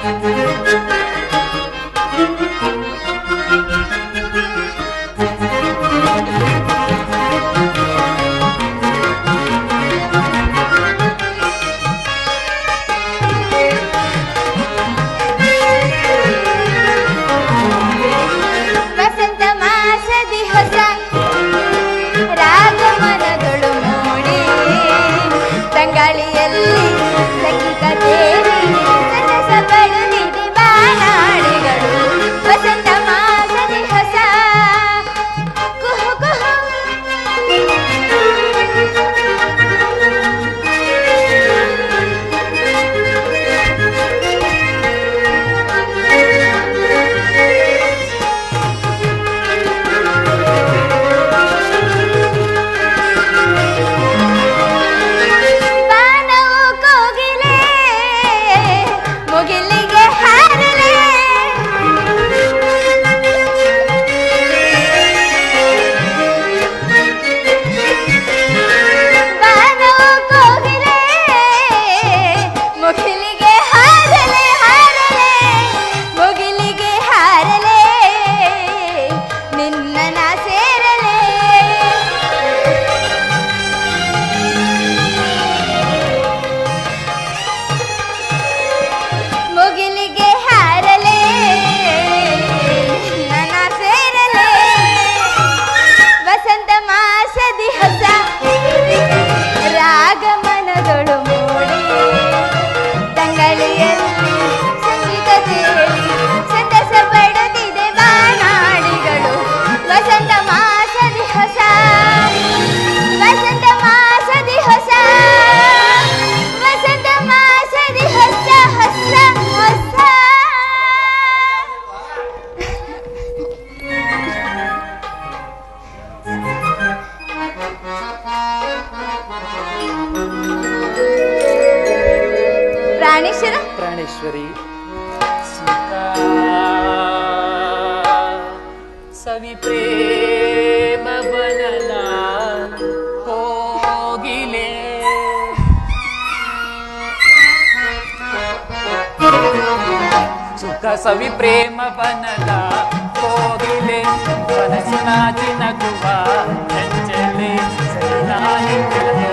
Música ಸುಖ ಸವಿ ಪ್ರೇಮ ಬನಲ ಹೋಗಿಲೆ. ಮನಸ್ಸಿನ ನಗುವ ಚಂಚಲೆ ಸರಿ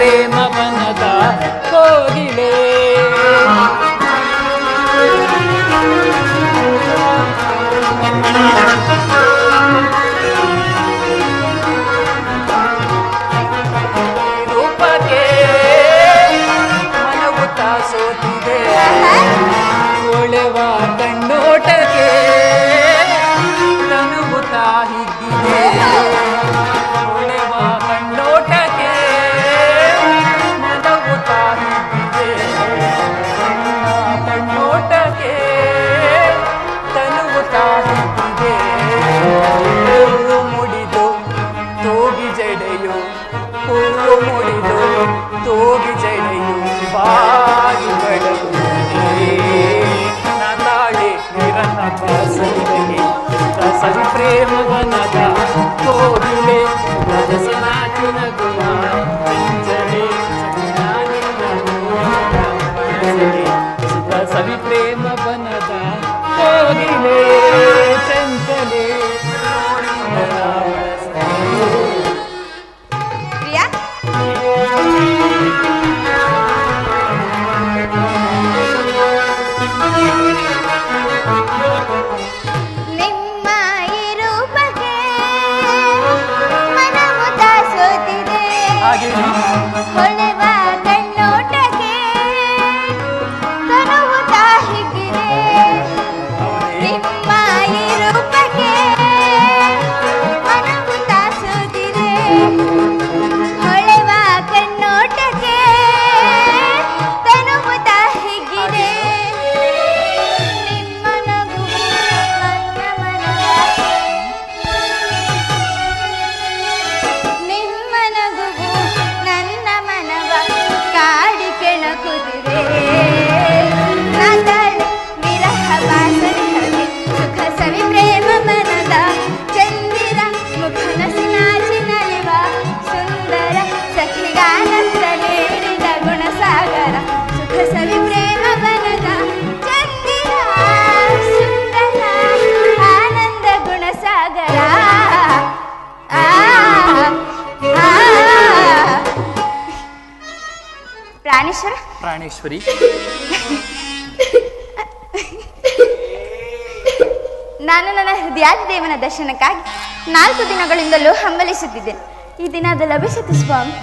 de Thank you. ಪ್ರಾಣೇಶ್ವರಿ ನಾನು ನನ್ನ ಹೃದಯಾದ ದೇವನ ದರ್ಶನಕ್ಕಾಗಿ ನಾಲ್ಕು ದಿನಗಳಿಂದಲೂ ಹಂಬಲಿಸುತ್ತಿದ್ದೇನೆ ಈ ದಿನ ಅದು ಲಭಿಸಿತು ಸ್ವಾಮಿ.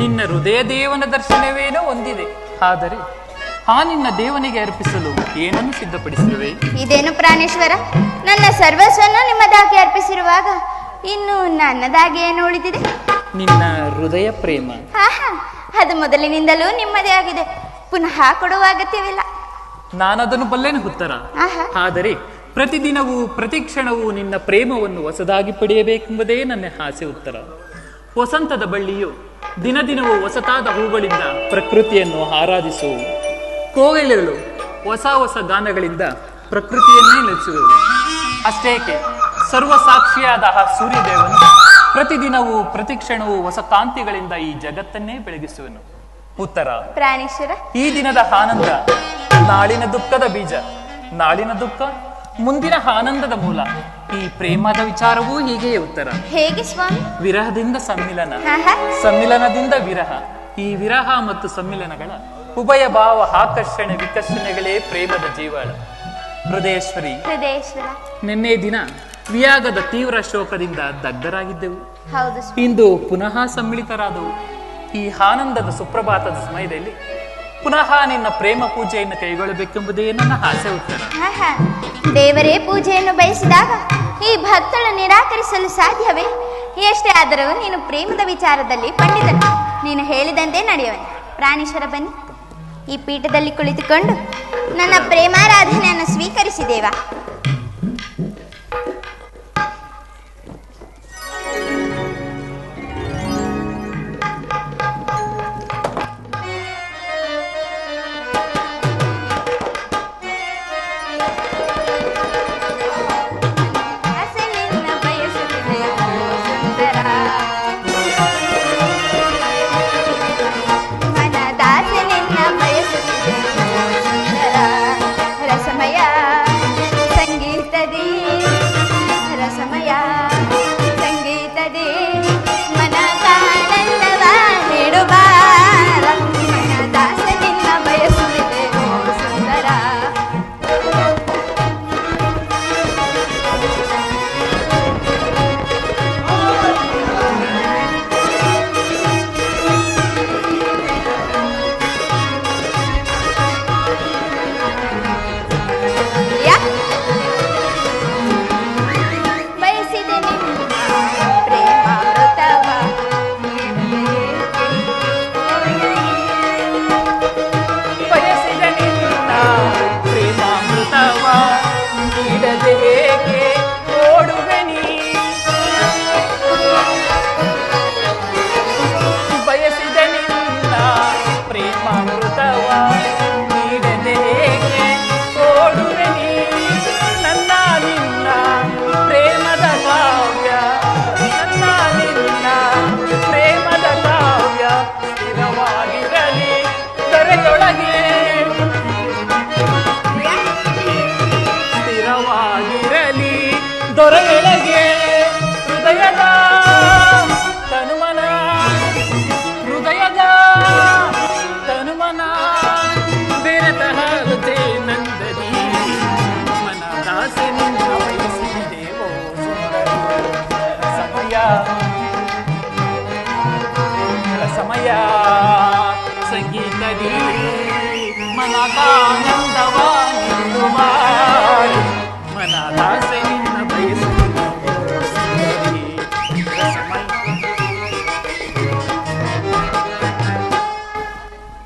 ನಿನ್ನ ಹೃದಯ ದೇವನ ದರ್ಶನವೇನೋ ಒಂದಿದೆ ಆದರೆ ಆ ನಿನ್ನ ದೇವನಿಗೆ ಅರ್ಪಿಸಲು ಏನನ್ನು ಸಿದ್ಧಪಡಿಸಿರುವೆ? ಇದೇನು ಪ್ರಾಣೇಶ್ವರ? ನನ್ನ ಸರ್ವಸ್ವವನ್ನು ನಿಮ್ಮದಾಗಿ ಅರ್ಪಿಸಿರುವಾಗ ಇನ್ನು ನನ್ನದಾಗಿ ಏನು ಉಳಿದಿದೆ ನಿನ್ನ ಹೃದಯ ಪ್ರೇಮ. ಹಾ ಅದು ಮೊದಲಿನಿಂದಲೂ ನಿಮ್ಮದೇ ಆಗಿದೆ. ಪುನಃ ಕೊಡುವ ಅಗತ್ಯವಿಲ್ಲ. ನಾನದನ್ನು ಬಲ್ಲೆನು ಉತ್ತರ ಆಹಾ. ಆದರೆ ಪ್ರತಿದಿನವೂ ಪ್ರತಿ ಕ್ಷಣವೂ ನಿನ್ನ ಪ್ರೇಮವನ್ನು ಹೊಸದಾಗಿ ಪಡೆಯಬೇಕೆಂಬುದೇ ನನ್ನ ಆಸೆ ಉತ್ತರ. ವಸಂತದ ಬಳ್ಳಿಯು ದಿನ ದಿನವೂ ಹೊಸತಾದ ಹೂಗಳಿಂದ ಪ್ರಕೃತಿಯನ್ನು ಆರಾಧಿಸುವು ಕೋಗಿಲೆಗಳು ಹೊಸ ಹೊಸ ಗಾನಗಳಿಂದ ಪ್ರಕೃತಿಯನ್ನೇ ನೆಲೆಸುವೆವು ಅಷ್ಟೇಕೆ ಸರ್ವಸಾಕ್ಷಿಯಾದ ಆ ಸೂರ್ಯದೇವನು ಪ್ರತಿದಿನವೂ ಪ್ರತಿ ಕ್ಷಣವೂ ಹೊಸ ಕಾಂತಿಗಳಿಂದ ಈ ಜಗತ್ತನ್ನೇ ಬೆಳಗಿಸುವನು. ಉತ್ತರ. ಪ್ರಾಣೇಶ್ವರ? ಈ ದಿನದ ಆನಂದ ನಾಳಿನ ದುಃಖದ ಬೀಜ. ನಾಳಿನ ದುಃಖ ಮುಂದಿನ ಆನಂದದ ಮೂಲ. ಈ ಪ್ರೇಮದ ವಿಚಾರವೂ ಹೀಗೆಯೇ ಉತ್ತರ. ಹೇಗೆ ಸ್ವಾಮಿ? ವಿರಹದಿಂದ ಸಮ್ಮಿಲನ. ಸಮ್ಮಿಲನದಿಂದ ವಿರಹ. ಈ ವಿರಹ ಮತ್ತು ಸಮ್ಮಿಲನಗಳ ಉಭಯ ಭಾವ ಆಕರ್ಷಣೆ ವಿಕರ್ಷಣೆಗಳೇ ಪ್ರೇಮದ ಜೀವಾಳ. ಹೃದಯೇಶ್ವರಿ ಹೃದಯೇಶ್ವರ. ನಿನ್ನೆ ದಿನ ವಿಯಾಗದ ತೀವ್ರ ಶೋಕದಿಂದ ದಗ್ಧರಾಗಿದ್ದೆವು. ಇಂದು ಪುನಃ ಸಮ್ಮಿಳಿತರಾದವು. ಈ ಆನಂದದ ಸುಪ್ರಭಾತದ ಸಮಯದಲ್ಲಿ ಪುನಃ ನಿನ್ನ ಪ್ರೇಮ ಪೂಜೆಯನ್ನು ಕೈಗೊಳ್ಳಬೇಕೆಂಬುದೇ ನನ್ನ ಆಸೆ ಉತ್ತರ. ದೇವರೇ, ಪೂಜೆಯನ್ನು ಬಯಸಿದಾಗ ಈ ಭಕ್ತಳು ನಿರಾಕರಿಸಲು ಸಾಧ್ಯವೇ? ಎಷ್ಟೇ ಆದರೂ ನೀನು ಪ್ರೇಮದ ವಿಚಾರದಲ್ಲಿ ಪಂಡಿತನು. ನೀನು ಹೇಳಿದಂತೆ ನಡೆಯುವನು. ಪ್ರಾಣೇಶ್ವರ ಬನ್ನಿ. ಈ ಪೀಠದಲ್ಲಿ ಕುಳಿತುಕೊಂಡು ನನ್ನ ಪ್ರೇಮಾರಾಧನೆಯನ್ನು ಸ್ವೀಕರಿಸಿದೇವಾ?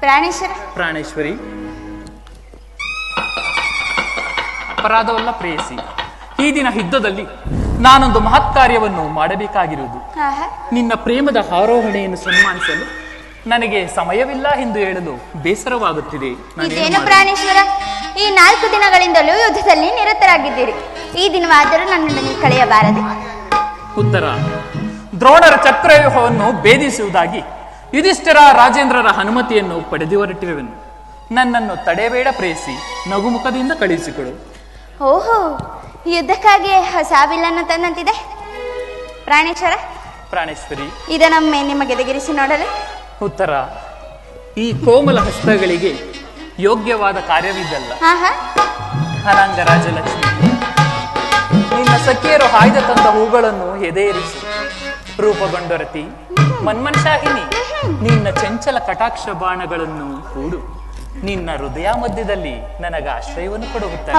ಪ್ರಾಣೇಶ್ವರ. ಪ್ರಾಣೇಶ್ವರಿ. ಅಪರಾಧವಲ್ಲ ಪ್ರೇಯಸಿ. ಈ ದಿನ ಯುದ್ಧದಲ್ಲಿ ನಾನೊಂದು ಮಹತ್ ಕಾರ್ಯವನ್ನು ಮಾಡಬೇಕಾಗಿರುವುದು ನಿನ್ನ ಪ್ರೇಮದ ಆರೋಹಣೆಯನ್ನು ಸನ್ಮಾನಿಸಲು ನನಗೆ ಸಮಯವಿಲ್ಲ ಎಂದು ಹೇಳಲು ಬೇಸರವಾಗುತ್ತಿದೆ. ಇದೇನು ಪ್ರಾಣೇಶ್ವರ? ಈ ನಾಲ್ಕು ದಿನಗಳಿಂದಲೂ ಯುದ್ಧದಲ್ಲಿ ನಿರತರಾಗಿದ್ದೀರಿ. ಈ ದಿನವಾದರೂ ನನ್ನನ್ನು ಕಳೆಯಬಾರದು. ಕಳೆಯಬಾರದೆ ಉತ್ತರ. ದ್ರೋಣರ ಚಕ್ರವ್ಯೂಹವನ್ನು ಭೇದಿಸುವುದಾಗಿ ಯುಧಿಷ್ಠಿರ ರಾಜೇಂದ್ರರ ಅನುಮತಿಯನ್ನು ಪಡೆದು ಹೊರಟಿರುವೆನು ನನ್ನನ್ನು ತಡೆಬೇಡ ಪ್ರೇಸಿ ನಗುಮುಖದಿಂದ ಕಳುಹಿಸಿಕೊಡು. ಓಹೋ ಯುದ್ಧಕ್ಕಾಗಿ ಹೊಸ ಬಿಲ್ಲನ್ನು ತಂದಂತಿದೆ? ಪ್ರಾಣೇಶ್ವರ? ಪ್ರಾಣೇಶ್ವರಿ. ಇದನ್ನೊಮ್ಮೆ ನಿಮಗೆ ಗೆದಗಿರಿಸಿ ನೋಡಲು ಉತ್ತರ. ಈ ಕೋಮಲ ಹಸ್ತಗಳಿಗೆ ಯೋಗ್ಯವಾದ ಕಾರ್ಯವಿದ್ದಲ್ಲ ಅನಂಗ ರಾಜಲಕ್ಷ್ಮಿ. ನಿನ್ನ ಸಖಿಯರು ಹಾಯ್ದ ತಂದ ಹೂಗಳನ್ನು ಎದೆಯೇರಿಸಿ. ರೂಪಗೊಂಡೊರತಿ ಮನ್ಮನ್ಶಾಹಿನಿ ನಿನ್ನ ಚಂಚಲ ಕಟಾಕ್ಷ ಬಾಣಗಳನ್ನು ಹೂಡು. ನಿನ್ನ ಹೃದಯ ಮಧ್ಯದಲ್ಲಿ ನನಗ ಆಶ್ರಯವನ್ನು ಕೊಡುತ್ತಾರೆ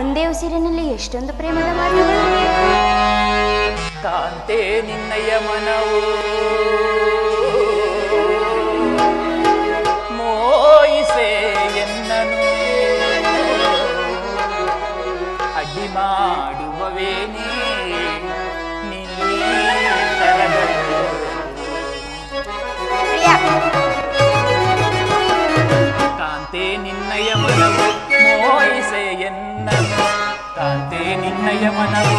ಒಂದೇ ಉಸಿರಿನಲ್ಲಿ ಎಷ್ಟೊಂದು ಪ್ರೇಮದ ಕಾಂತೆ ನಿನ್ನಯ ಮನವು. నయమనవు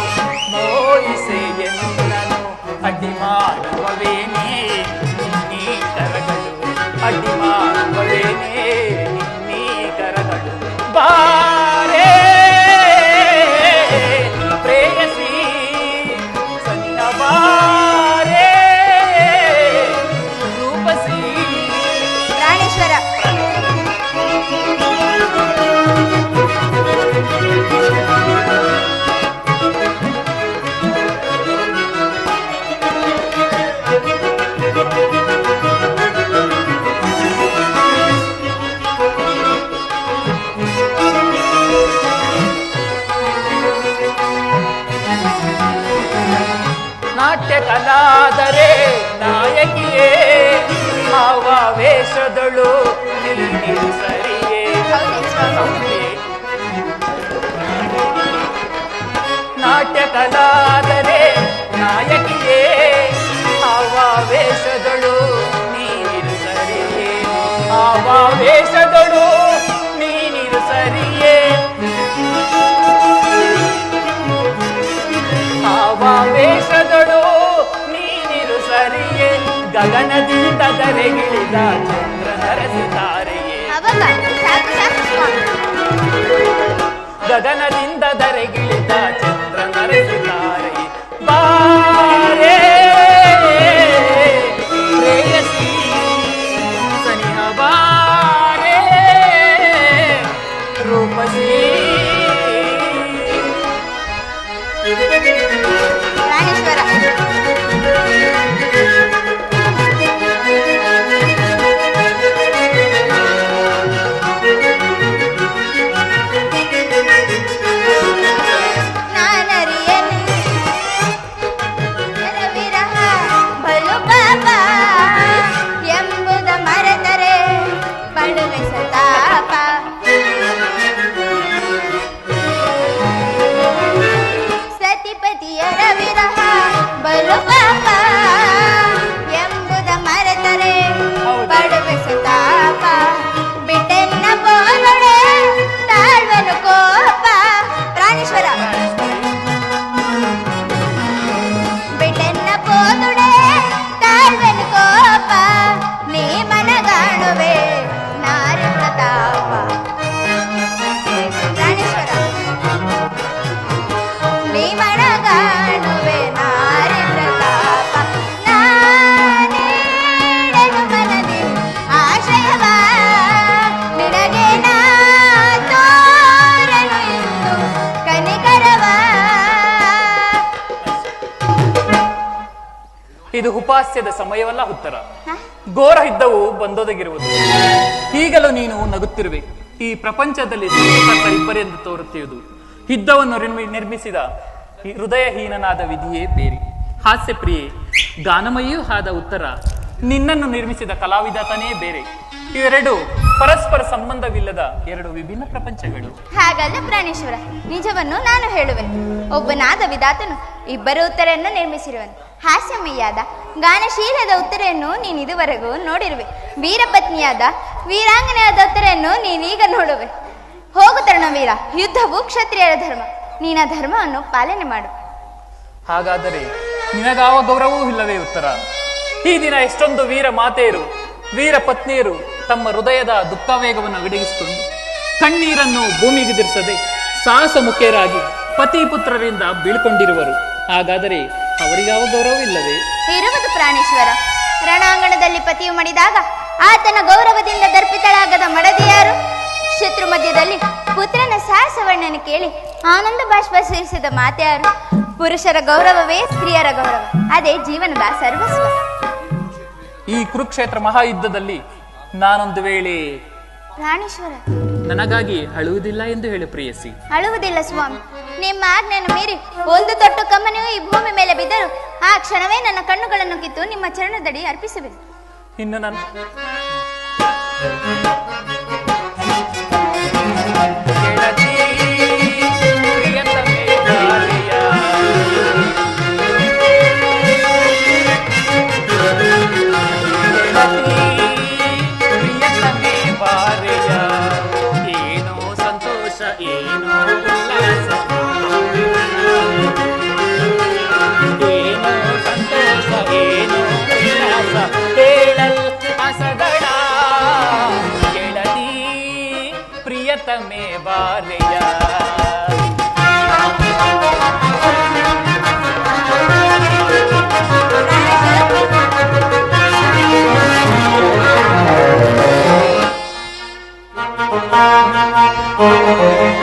మోయిసేయను అడ్డి మాడవవేనే నిన్నీ కరగడు అడ్డి మాడవవేనే నిన్నీ కరగడు బా ಕಲಾದರೆ ನಾಯಕಿಯೇ ಭಾವಾವೇಶದಳು ವೇಷದಳು ಸರಿಯೇ. ನಾಟ್ಯ ಕಲಾದರೆ ನಾಯಕಿಯೇ ಆವಾವೇಶದಳು ನೀರು ಸರಿಯೇ ಆವಾವೇಶದಳು ನೀನಿರು ಸರಿಯೇ ಗಗನದಿಂದ ಧರೆಗಿಳಿದ ಚಂದ್ರ ಸಾಕು ಸಾಕು ಗಗನದಿಂದ ಧರೆಗಿಳಿದ ಇದು ಉಪಾಸ್ಯದ ಸಮಯವಲ್ಲ ಉತ್ತರ? ಘೋರ ಇದ್ದವು ಬಂದೊದಗಿರುವುದು. ಈಗಲೂ ನೀನು ನಗುತ್ತಿರುವೆ. ಈ ಪ್ರಪಂಚದಲ್ಲಿ ಇಬ್ಬರಿ ಎಂದು ತೋರುತ್ತಿರುವುದು. ಯುದ್ಧವನ್ನು ನಿರ್ಮಿಸಿದ ಈ ಹೃದಯಹೀನನಾದ ವಿಧಿಯೇ ಬೇರೆ. ಹಾಸ್ಯಪ್ರಿಯೆ ಗಾನಮಯಿಯೂ ಆದ ಉತ್ತರ ನಿನ್ನನ್ನು ನಿರ್ಮಿಸಿದ ಕಲಾವಿದತನೇ ಬೇರೆ. ಇವೆರಡು ಪರಸ್ಪರ ಸಂಬಂಧವಿಲ್ಲದ ಎರಡು ವಿಭಿನ್ನ ಪ್ರಪಂಚಗಳು. ಹಾಗಲ್ಲ ಪ್ರಾಣೇಶ್ವರ ನಿಜವನ್ನು ನಾನು ಹೇಳುವೆನು. ಒಬ್ಬನಾದ ವಿಧಾತನು ಇಬ್ಬರ ಉತ್ತರೆಯನ್ನು ನಿರ್ಮಿಸಿರುವನು. ಹಾಸ್ಯಮಯ್ಯಾದ ಗಾನಶೀಲದ ಉತ್ತರೆಯನ್ನು ನೀನು ಇದುವರೆಗೂ ನೋಡಿರುವೆ. ವೀರಪತ್ನಿಯಾದ ವೀರಾಂಗನೆಯಾದ ಉತ್ತರೆಯನ್ನು ನೀನೀಗ ನೋಡುವೆ. ಹೋಗು ತರುಣವೀರ ಯುದ್ಧವು ಕ್ಷತ್ರಿಯರ ಧರ್ಮ. ನೀನ ಧರ್ಮವನ್ನು ಪಾಲನೆ ಮಾಡು. ಹಾಗಾದರೆ ನಿನಗಾವ ಗೌರವವೂ ಇಲ್ಲವೇ ಉತ್ತರ? ಈ ದಿನ ಎಷ್ಟೊಂದು ವೀರ ಮಾತೆಯರು ವೀರ ಪತ್ನಿಯರು ತಮ್ಮ ಹೃದಯದ ದುಃಖವೇಗವನ್ನು ಅಡಗಿಸಿಕೊಂಡು ಕಣ್ಣೀರನ್ನು ಭೂಮಿಗಿದಿರಿಸದೆ ಸಾಹಸ ಮುಖ್ಯರಾಗಿ ಪತಿ ಪುತ್ರರಿಂದ ಬೀಳ್ಕೊಂಡಿರುವರು. ಹಾಗಾದರೆ ಅವರಿಗಾವ ಗೌರವವಿಲ್ಲವೇ? ಇರುವುದು ಪ್ರಾಣೇಶ್ವರ. ರಣಾಂಗಣದಲ್ಲಿ ಪತಿಯು ಮಡಿದಾಗ ಆತನ ಗೌರವದಿಂದ ದರ್ಪಿತಳಾಗದ ಮಡದಿಯಾರು ಶತ್ರು ಮಧ್ಯದಲ್ಲಿ ಪುತ್ರನ ಸಾಹಸವಣ್ಣನ್ನು ಕೇಳಿ ಆನಂದ ಬಾಷ್ಪ ಸೇರಿಸಿದ ಮಾತೆಯಾರು. ಪುರುಷರ ಗೌರವವೇ ಸ್ತ್ರೀಯರ ಗೌರವ. ಅದೇ ಜೀವನದ ಸರ್ವಸ್ವ. ಈ ಕುರುಕ್ಷೇತ್ರ ಮಹಾಯುದ್ಧದಲ್ಲಿ ನಾನೊಂದು ವೇಳೆ ಪ್ರಾಣೇಶ್ವರ ನನಗಾಗಿ ಅಳುವುದಿಲ್ಲ ಎಂದು ಹೇಳು ಪ್ರೇಯಸಿ. ಅಳುವುದಿಲ್ಲ ಸ್ವಾಮಿ. ನಿಮ್ಮ ಆಜ್ಞೆಯನ್ನು ಮೀರಿ ಒಂದು ತೊಟ್ಟು ಕಮ್ಮನೆಯೂ ಈ ಭೂಮಿ ಮೇಲೆ ಬಿದ್ದರು ಆ ಕ್ಷಣವೇ ನನ್ನ ಕಣ್ಣುಗಳನ್ನು ಕಿತ್ತು ನಿಮ್ಮ ಚರಣದಡಿ ಅರ್ಪಿಸಬೇಕು. ಇನ್ನು ನನ್ನ Música